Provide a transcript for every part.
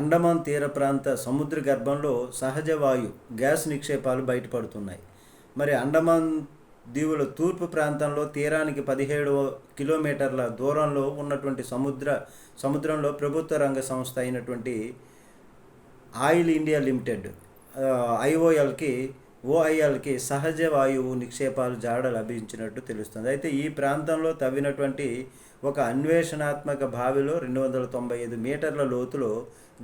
అండమాన్ తీర ప్రాంత సముద్ర గర్భంలో సహజ వాయు గ్యాస్ నిక్షేపాలు బయటపడుతున్నాయి. మరి అండమాన్ దీవుల తూర్పు ప్రాంతంలో తీరానికి పదిహేడు కిలోమీటర్ల దూరంలో ఉన్నటువంటి సముద్ర సముద్రంలో ప్రభుత్వ రంగ సంస్థ అయినటువంటి ఆయిల్ ఇండియా లిమిటెడ్ ఐఓఎల్కి ఓఐఎల్కి సహజ వాయువు నిక్షేపాలు జాడ లభించినట్టు తెలుస్తుంది. అయితే ఈ ప్రాంతంలో తవ్వినటువంటి ఒక అన్వేషణాత్మక బావిలో రెండు వందల తొంభై ఐదు మీటర్ల లోతులో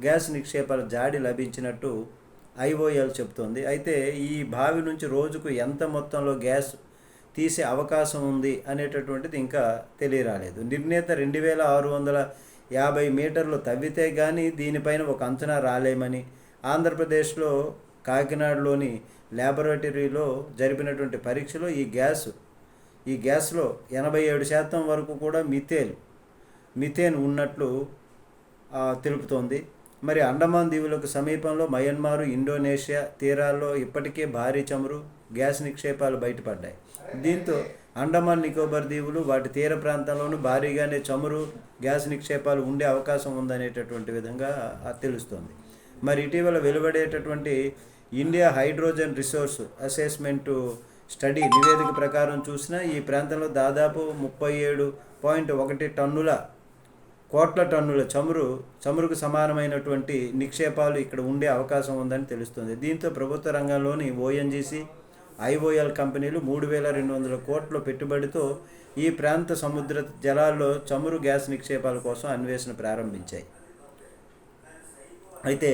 గ్యాస్ నిక్షేపాల జాడి లభించినట్టు ఐఓఎల్ చెబుతోంది. అయితే ఈ బావి నుంచి రోజుకు ఎంత మొత్తంలో గ్యాస్ తీసే అవకాశం ఉంది అనేటటువంటిది ఇంకా తెలియరాలేదు. నిర్ణీత రెండు వేల ఆరు వందల యాభై మీటర్లు తవ్వితే కానీ దీనిపైన ఒక అంచనా రాలేమని ఆంధ్రప్రదేశ్లో కాకినాడలోని ల్యాబొరేటరీలో జరిపినటువంటి పరీక్షలో ఈ గ్యాస్ ఈ గ్యాస్లో ఎనభై ఏడు శాతం వరకు కూడా మిథేన్ మిథేన్ ఉన్నట్లు తెలుపుతోంది. మరి అండమాన్ దీవులకు సమీపంలో మయన్మారు ఇండోనేషియా తీరాల్లో ఇప్పటికే భారీ చమురు గ్యాస్ నిక్షేపాలు బయటపడ్డాయి. దీంతో అండమాన్ నికోబార్ దీవులు వాటి తీర ప్రాంతాల్లోనూ భారీగానే చమురు గ్యాస్ నిక్షేపాలు ఉండే అవకాశం ఉందనేటటువంటి విధంగా తెలుస్తోంది. మరి ఇటీవల వెలువడేటటువంటి India hydrogen resource assessment study నివేదిక ప్రకారం చూసినా ఈ ప్రాంతంలో దాదాపు ముప్పై ఏడు పాయింట్ ఒకటి టన్నుల కోట్ల టన్నుల చమురు చమురుకు సమానమైనటువంటి నిక్షేపాలు ఇక్కడ ఉండే అవకాశం ఉందని తెలుస్తుంది. దీంతో ప్రభుత్వ రంగంలోని ఓఎన్జీసీ ఐఓఎల్ కంపెనీలు మూడు వేల రెండు వందల కోట్ల పెట్టుబడితో ఈ ప్రాంత సముద్ర జలాల్లో చమురు గ్యాస్ నిక్షేపాల కోసం అన్వేషణ ప్రారంభించాయి. అయితే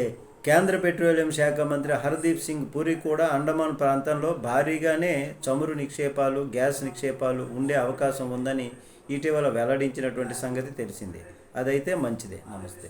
కేంద్ర పెట్రోలియం శాఖ మంత్రి హర్దీప్ సింగ్ పూరి కూడా అండమాన్ ప్రాంతంలో భారీగానే చమురు నిక్షేపాలు గ్యాస్ నిక్షేపాలు ఉండే అవకాశం ఉందని ఇటీవల వెల్లడించినటువంటి సంగతి తెలిసింది. అదైతే మంచిదే. నమస్తే.